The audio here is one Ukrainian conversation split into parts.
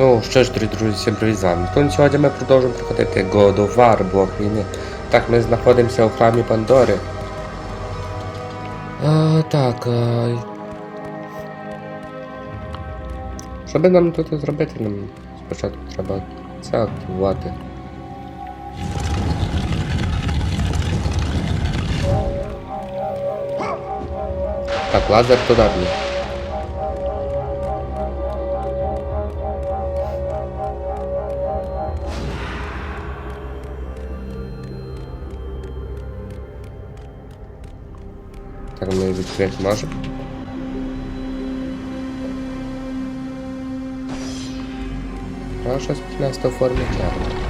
Ну що ж, друзі, всім привіт з вами. Тому сьогодні ми продовжуємо проходити God of War, Бог війни. Так, ми знаходимося у храмі Пандори. А, так. А... Що би нам тут зробити? Нам спочатку треба це активувати. Так, лазер туди. Кармель вычислять можем. Хорошо, с 15 оформить армию.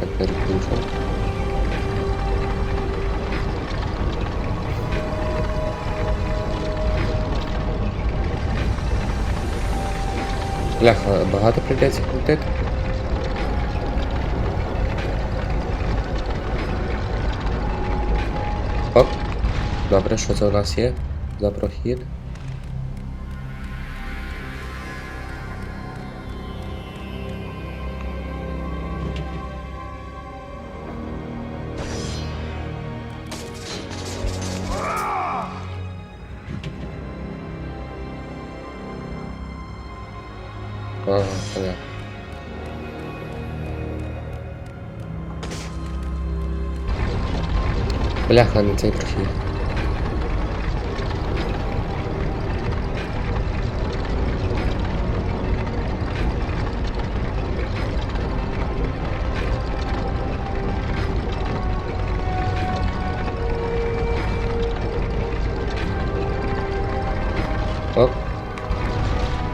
Так, переключим. Бляха, багато прийдеться крутити. Добре, що це у нас є? За прохід. Бляха, не цей прохід.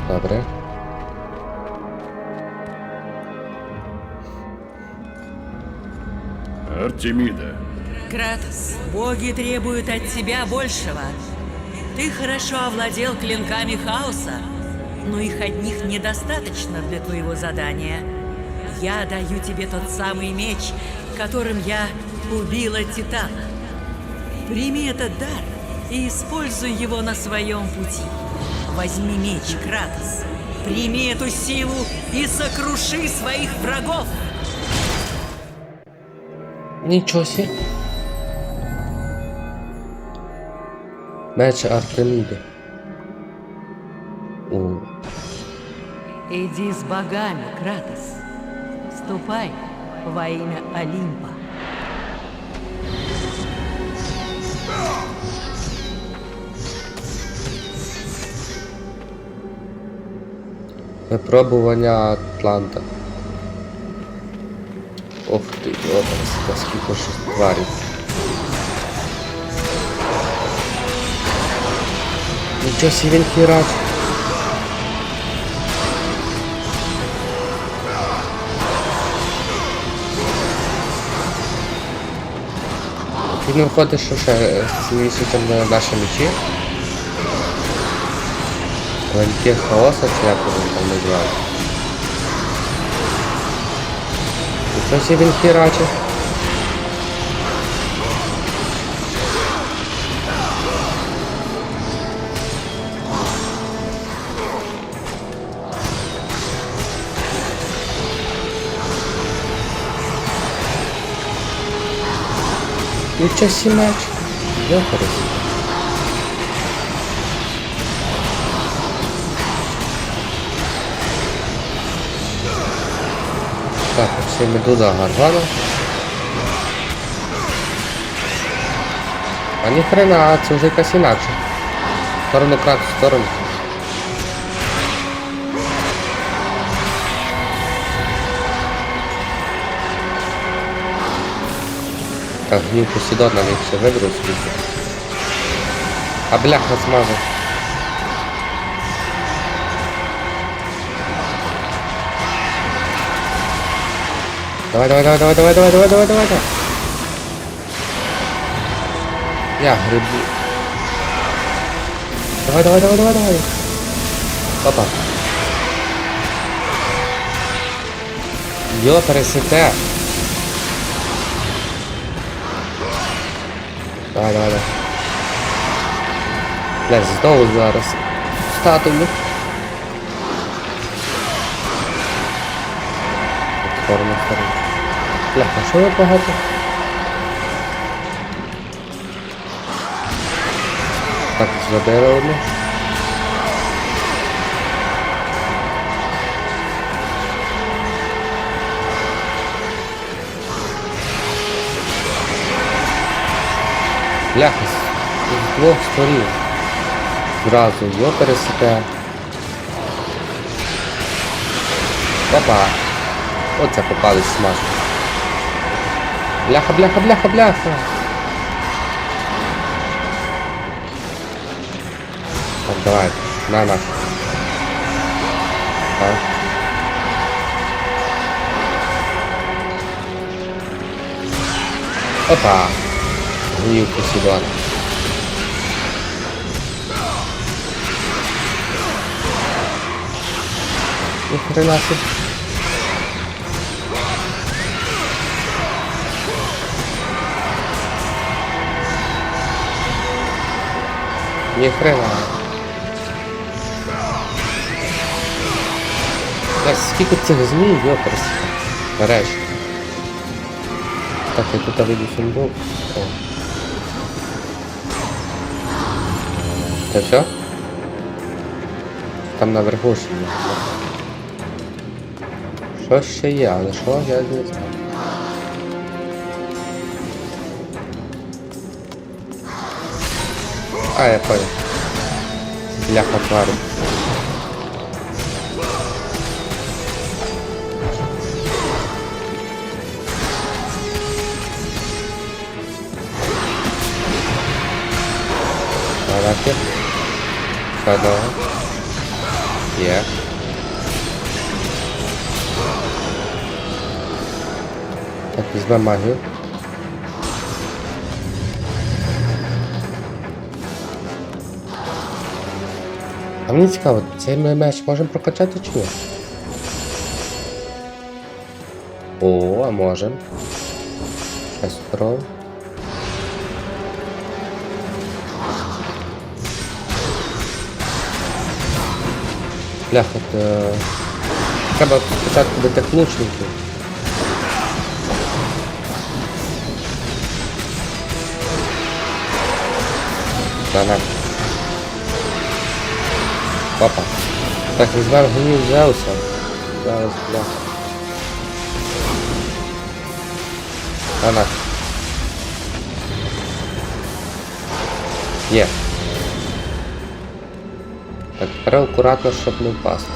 Добре. Артемида, Кратос, боги требуют от тебя большего. Ты хорошо овладел клинками хаоса, но их одних недостаточно для твоего задания. Я даю тебе тот самый меч, которым я убила Титана. Прими этот дар и используй его на своем пути. Возьми меч, Кратос. Прими эту силу и сокруши своих врагов. Нічого сі. Меч Артеміди. О, Иди с богами, Кратос. Ступай во имя Олимпа. Випробування Атланта. Ох ти, йобана, скільки ж тварів. Нічого сі він хірач. Він виходить, що ще сильніше, ніж наші мечі. Вальке хаоса шляпами там играл. Ничего ну, себе херачит. Ну, Ничего себе матч. я хорошо. Так, все медуза Гаргана. А ні хрена, це вже якась інакше. В Сторону крак, в сторону. Так, гнів Посідона, них все виберу скільки. А бляха змазав. Давай, давай, давай, давай, давай, давай, давай, давай, давай, давай. Я грибу. Давай, давай, давай, давай, давай. Опа. Йо, пересете. Давай, давай, давай. Блядь, знову зараз. Статую. Сторону сторону. Бляха, що ви багато? Так, забери одну. Бляха, з двох сторін. Зразу його пересете. Опа. Оце попались смаж. Бляха, бляха, бляха, бляха. Так, давай, на наш. Так. Опа. Гнів посідон. Ни хрена себе. Ни хрена. Я скільки цих змій, йоперс. Нарешті. Так, я тут вийду сундук. О. Це все? Там наверху ще є. Що ще є, але що я не знаю. А, я понял. Бляха тварь. Давайте. Ще одного. Є. Так, візьмемо магію. А мені цікаво, цей ми меч можемо прокачати чи ні? О, а можемо. Щас спробуємо. Бляха, то... Треба спочатку до тих лучників. Да, на. Папа. Так, візьмемо гнів Зеуса. Зараз, бляха. Да, на. Є. Так, тепер акуратно, щоб не впасти.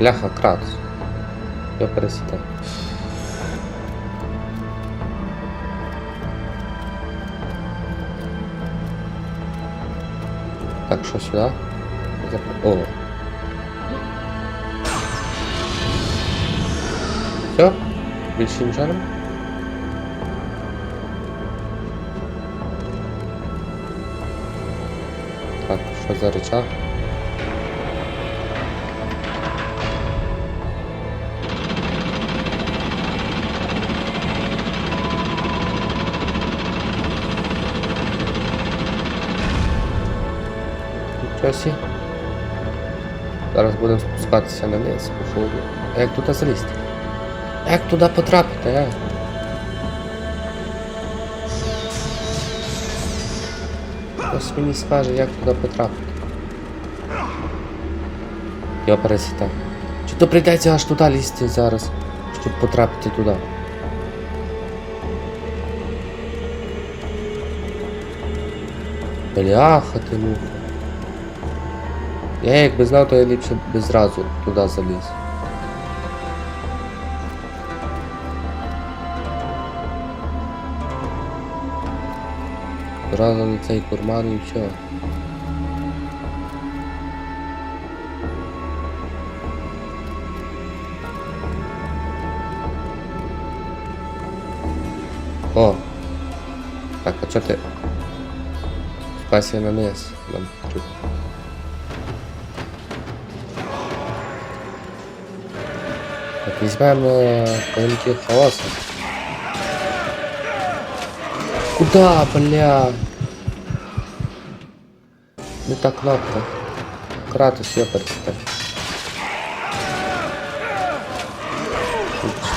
Бляха, кратус. Я пересідав. Так, що сюди? Зап- О. Все? Більше нічого? нема? Так, що за речах? Нічого сі. Зараз будемо спускатися на низ, походу. А як туди залізти? Як туди потрапити, е? Хтось мені скаже, як туди потрапити. Я пересітав. Чи то прийдеться аж туди лізти зараз, щоб потрапити туди? Бляха ти муха. Я якби знав, то я ліпше би зразу туди заліз. Зразу на цей курман і все. О! Так, а чо ти? Спасибо на низ. Нам чуть. візьмемо клинки хаоса. Куда, бля? Не та кнопка. Кратус, я перчитай.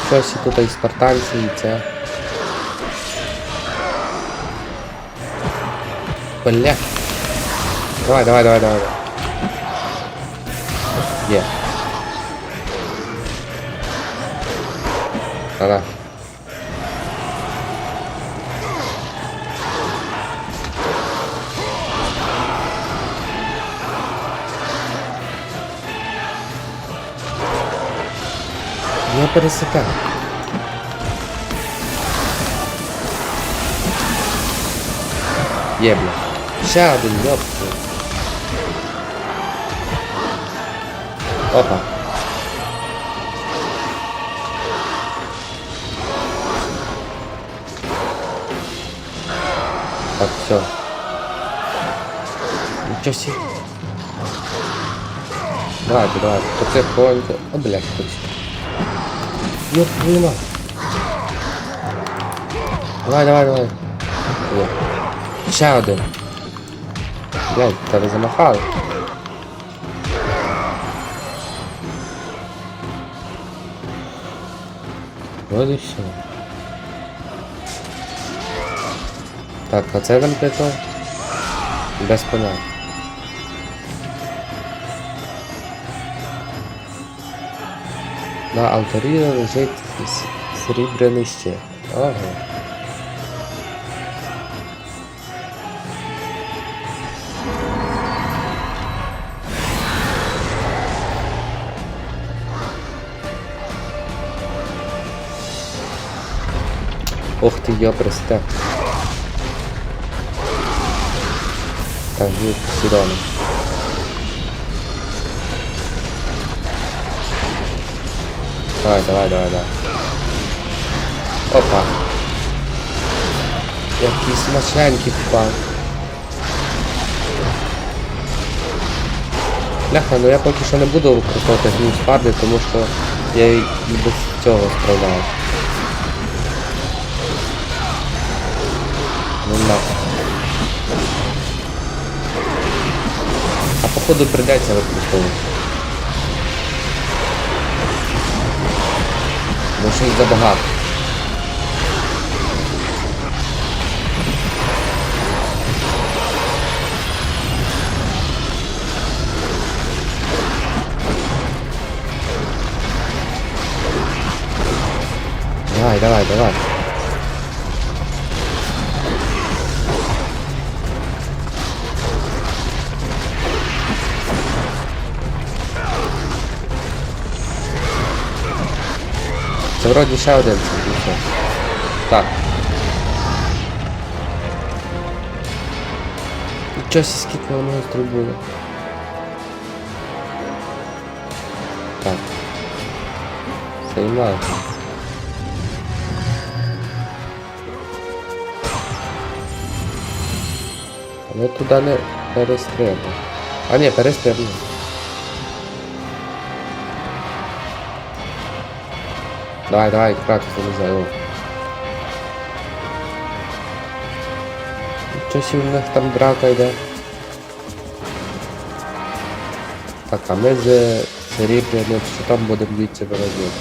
Щось і тут і спартанці, і це. Бля. Давай, давай, давай, давай. Є. Да-да. Не пересекай. Є, бля. Ще один, йоп. Так, все. Ничего себе. Давайте, давайте. Потихоньку. О, блядь, точно. Ёб твою. Давай, давай, давай. Є. Ще один. Блядь, тебе замахали. Вот і все. Так, а це чого? Без поняття. На алтарі лежить срібляний щит. Ага. Ох ти, я просте. Так, є. Давай, давай, давай, давай. Опа. Якийсь маченький впав. Бляха, ну я поки що не буду використовувати гнів спарди, тому що я і без цього справляю. Ну нахуй. Походу придеться використовувати. Бо щось забагато. Давай, давай, давай. Вроді ще один це. Так. Нічого сі скільки воно зробило. Так. Займаю. Але туди не перестрибну. А ні, перестрибну. Давай, давай, кратко залізай, о. Щось у них там драка йде. Так, а ми з серебряним щитом будемо битися виразити.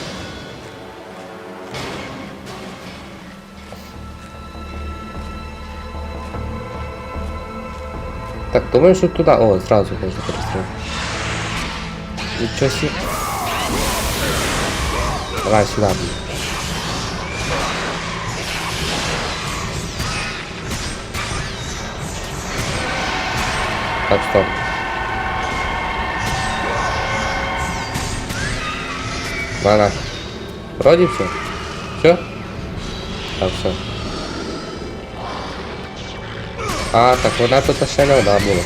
Так, думаю, що туди... О, зразу можна перестрілити. Нічого сі. Давай сюди. блін. Так, стоп. Ладно. Вроде все. Все? Так, все. А, так вона тут ще не одна була.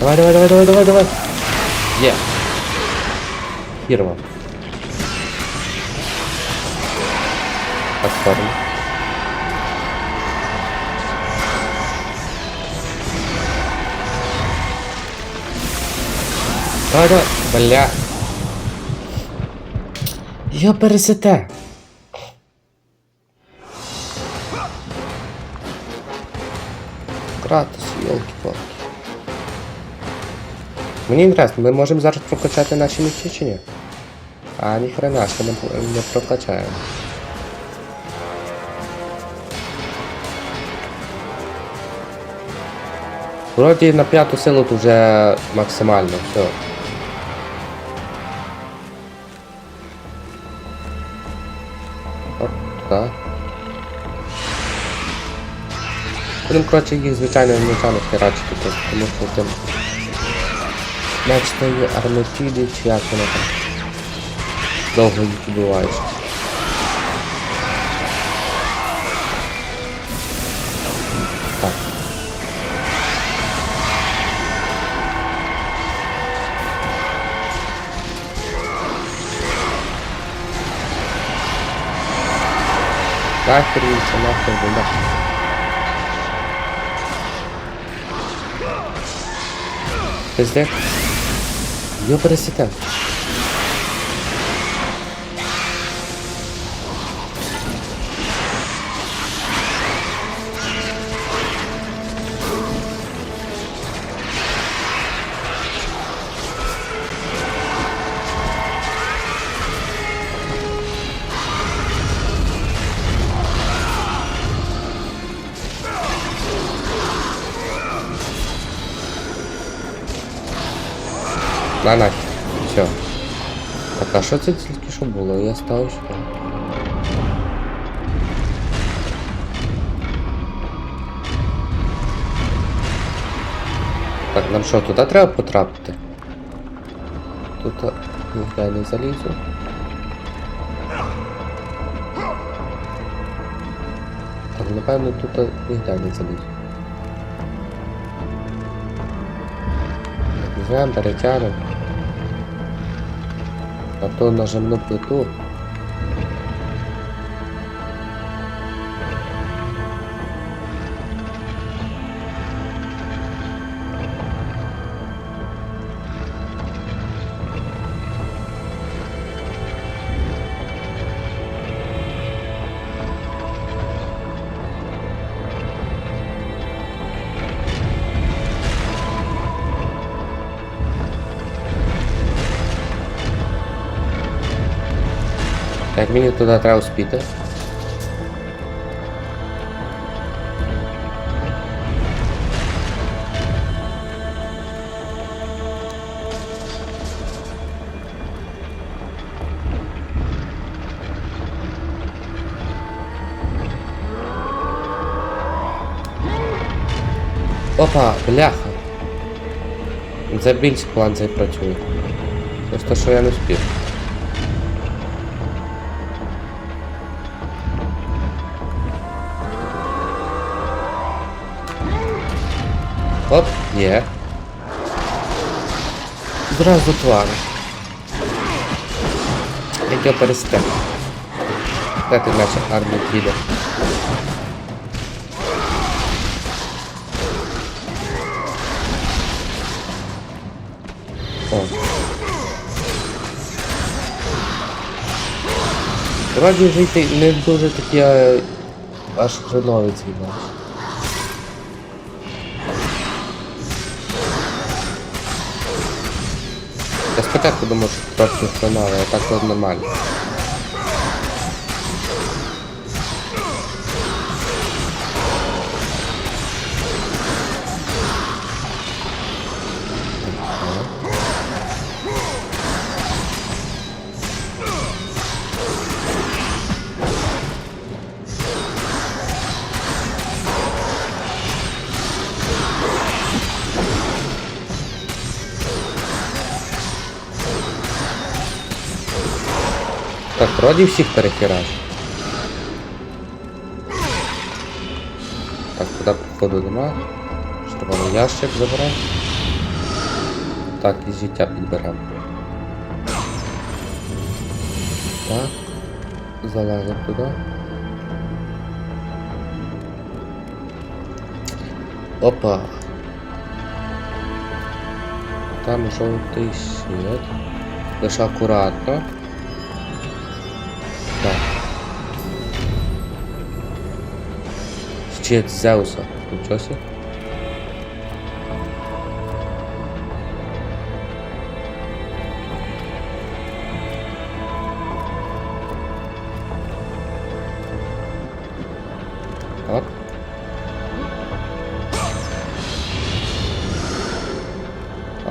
Давай, давай, давай, давай, давай, давай. Є. Фірма. Так, форма. Давай, давай. Бля. Я пересете. Кратус, йолки-палки. Мені інтересно, ми можемо зараз прокачати наші мечі чи ні? А ні хрена, ще не, не прокачаємо. Вроді на п'яту силу тут вже максимально, все. Оп, так. Будемо, коротше, їх звичайно мечами херачити, тому що тим... Меч то є арматіди, чи як воно там. dar o range do Ice. Vai, querido, não tem bunda. Presidente, eu para esse. На нахер. Все. Так, а що це тільки що було? Я став що? Так, нам що, туди треба потрапити? Тут я не залізу. Так, напевно, тут ніде не залізу. Так, Візьмемо, перетягнемо. А то нажимну плиту. Як мені туди треба успіти? Опа, бляха. Це план цей працює. Просто що я не встиг. Є. Зразу твари. Як я перестав. Де ти наче армію піде? О. Вроді жити не дуже такі аж хренові ці спочатку думав, що трохи хренове, а так то нормально. Вроді всіх перехераж. Так, туди походу нема. Червоний ящик заберемо. Так, і життя підберемо. Так. Залазимо туди. Опа. Там жовтий світ. Лише акуратно. ключи от Зеуса. Ничего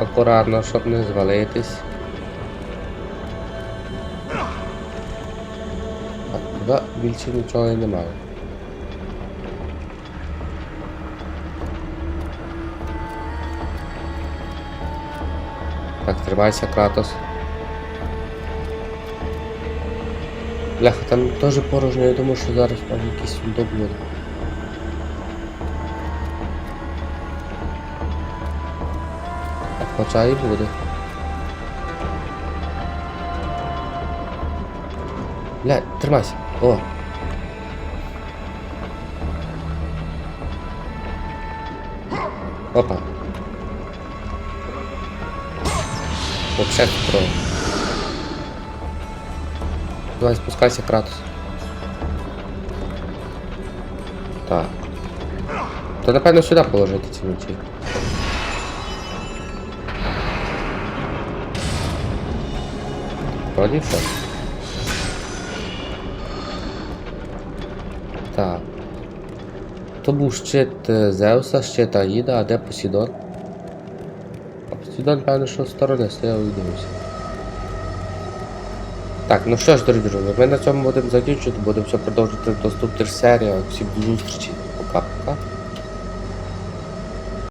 Акуратно, щоб не звалитись. А туди більше нічого і немає. Так, тримайся, Кратос. Бляха, там теж порожньо, я думаю, що зараз там якийсь сундук буде. Хоча і буде. Бля, тримайся. О. Опа. Вообще про. Давай спускайся, Кратос. Так. То напевно сюди положити ці мечі. Вроді. Так. То був щит е, Зевса, щит Аїда, а де Посідон? Посідон, певно, що сторони стояв і дивився. Так, ну що ж, дорогі друзі, ми на цьому будемо закінчувати, будемо все продовжувати в наступних серіях. Всім до зустрічі. Пока-пока.